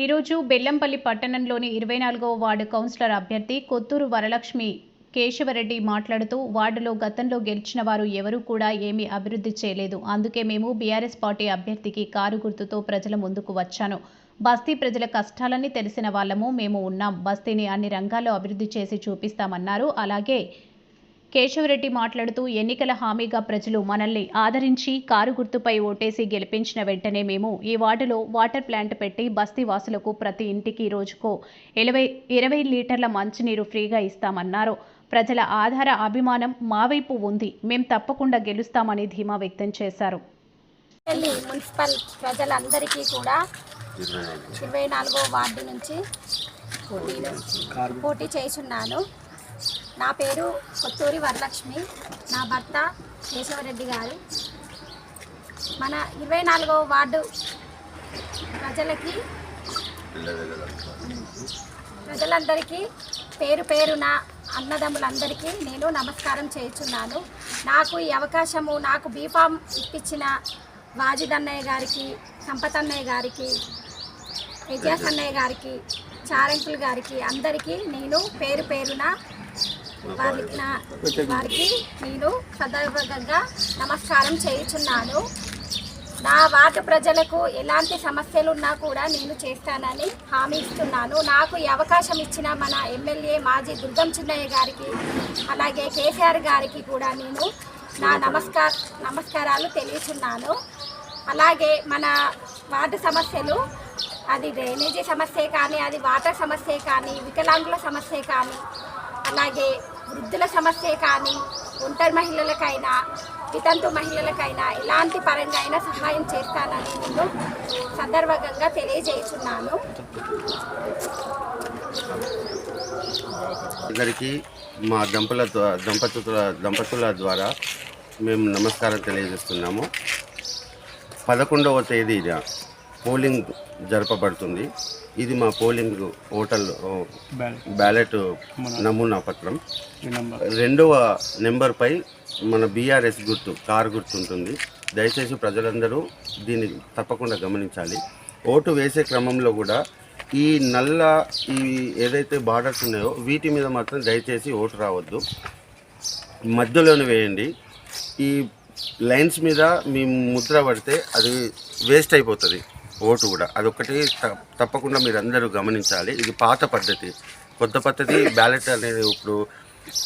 ఈరోజు బెల్లంపల్లి పట్టణంలోని ఇరవై నాలుగవ వార్డు కౌన్సిలర్ అభ్యర్థి కొత్తూరు వరలక్ష్మి కేశవరెడ్డి మాట్లాడుతూ వార్డులో గతంలో గెలిచిన వారు ఎవరూ కూడా ఏమీ అభివృద్ధి చేయలేదు. అందుకే మేము బీఆర్ఎస్ పార్టీ అభ్యర్థికి కారు గుర్తుతో ప్రజల ముందుకు వచ్చాను. బస్తీ ప్రజల కష్టాలని తెలిసిన వాళ్ళము మేము ఉన్నాం. బస్తీని అన్ని రంగాల్లో అభివృద్ధి చేసి చూపిస్తామన్నారు. అలాగే కేశవరెడ్డి మాట్లాడుతూ ఎన్నికల హామీగా ప్రజలు మనల్ని ఆదరించి కారు గుర్తుపై ఓటేసి గెలిపించిన వెంటనే మేము ఈ వార్డులో వాటర్ ప్లాంట్ పెట్టి బస్తీ వాసులకు ప్రతి ఇంటికి రోజుకో ఇరవై ఇరవై లీటర్ల మంచినీరు ఫ్రీగా ఇస్తామన్నారు. ప్రజల ఆధార అభిమానం మా వైపు ఉంది. మేం తప్పకుండా గెలుస్తామని ధీమా వ్యక్తం చేశారు. మున్సిపల్ ప్రజలందరికీ కూడా ఇరవై నాలుగో. వార్డు నుంచి పోటీ చేస్తున్నాను. నా పేరు కొత్తూరి వరలక్ష్మి. నా భర్త కేశవరెడ్డి గారు. మన ఇరవై నాలుగో వార్డు ప్రజలకి ప్రజలందరికీ పేరు పేరున అన్నదమ్ములందరికీ నేను నమస్కారం చేస్తున్నాను నాకు ఈ అవకాశము నాకు బీఫామ్ ఇప్పించిన వాజిద్ అన్నయ్య గారికి సంపత్ అన్నయ్య గారికి విజయాస్ అన్నయ్య గారికి చారంకుల్ గారికి అందరికీ నేను పేరు పేరున వారికి నా వారికి నేను సదర్భంగా నమస్కారం చేయుచున్నాను. నా వార్డు ప్రజలకు ఎలాంటి సమస్యలు ఉన్నా కూడా నేను చేస్తానని హామీ ఇస్తున్నాను. నాకు ఈ అవకాశం ఇచ్చిన మన ఎమ్మెల్యే మాజీ దుర్గం చిన్నయ్య గారికి అలాగే కేసీఆర్ గారికి కూడా నేను నా నమస్కార నమస్కారాలు తెలియచున్నాను. అలాగే మన వార్డు సమస్యలు అది డ్రైనేజీ సమస్యే కానీ అది వాటర్ సమస్యే కానీ వికలాంగుల సమస్యే కానీ అలాగే వృద్ధుల సమస్యే కానీ ఒంటరి మహిళలకైనా వితంతు మహిళలకైనా ఎలాంటి పరంగా అయినా సహాయం చేస్తానని నేను సందర్భంగా తెలియజేస్తున్నాను. అందరికీ మా దంపల దంపతుల దంపతుల ద్వారా మేము నమస్కారం తెలియజేస్తున్నాము. పదకొండవ తేదీన పోలింగ్ జరపబడుతుంది. ఇది మా పోలింగ్ ఓటల్ ఓ, బ్యాలెట్ నమూనా పత్రం. రెండవ నెంబర్పై మన బీఆర్ఎస్ గుర్తు కార్ గుర్తు ఉంటుంది దయచేసి ప్రజలందరూ దీన్ని తప్పకుండా గమనించాలి. ఓటు వేసే క్రమంలో కూడా ఈ నల్ల ఈ ఏదైతే బార్డర్స్ ఉన్నాయో వీటి మీద మాత్రం దయచేసి ఓటు రావద్దు. మధ్యలోనే వేయండి. ఈ లైన్స్ మీద మీ ముద్ర పడితే అది వేస్ట్ అయిపోతుంది. ఓటు కూడా. అదొకటి తప్పకుండా మీరు అందరూ గమనించాలి. ఇది పాత పద్ధతి. కొత్త పద్ధతి బ్యాలెట్ అనేది ఇప్పుడు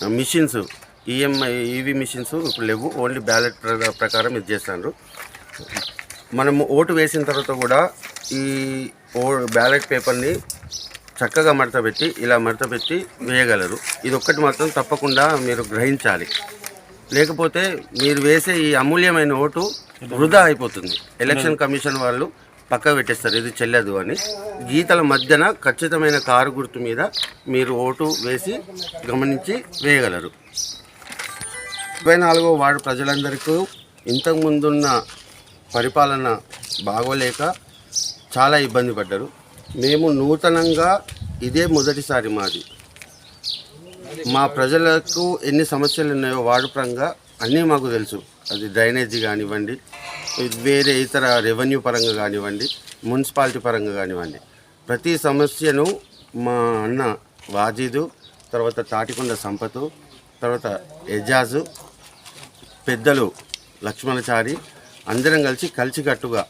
మిషన్స్ ఈఎంఐ ఈవీ మిషన్స్ ఇప్పుడు లేవు. ఓన్లీ బ్యాలెట్ ప్ర- ప్రకారం ఇది చేస్తాను మనము ఓటు వేసిన తర్వాత కూడా ఈ ఓ బ్యాలెట్ పేపర్ని చక్కగా మడతపెట్టి ఇలా మడతపెట్టి వేయగలరు. ఇది ఒక్కటి మాత్రం తప్పకుండా మీరు గ్రహించాలి. లేకపోతే మీరు వేసే ఈ అమూల్యమైన ఓటు వృధా అయిపోతుంది. ఎలక్షన్ కమిషన్ వాళ్ళు పక్క పెట్టేస్తారు. ఇది చెల్లదు అని. గీతల మధ్యన ఖచ్చితమైన కారు గుర్తు మీద మీరు ఓటు వేసి గమనించి వేయగలరు. ముప్పై నాలుగో వార్డు ప్రజలందరికీ ఇంతకుముందున్న పరిపాలన బాగోలేక చాలా ఇబ్బంది పడ్డారు. మేము నూతనంగా ఇదే మొదటిసారి మాది. మా ప్రజలకు ఎన్ని సమస్యలు ఉన్నాయో వార్డు పరంగా అన్నీ మాకు తెలుసు. అది డ్రైనేజీ కానివ్వండి వేరే ఇతర రెవెన్యూ పరంగా కానివ్వండి మున్సిపాలిటీ పరంగా కానివ్వండి. ప్రతి సమస్యను మా అన్న వాజీదు తర్వాత తాటికొండ సంపతు తర్వాత ఎజాజు పెద్దలు లక్ష్మణచారి అందరం కలిసి కలిసికట్టుగా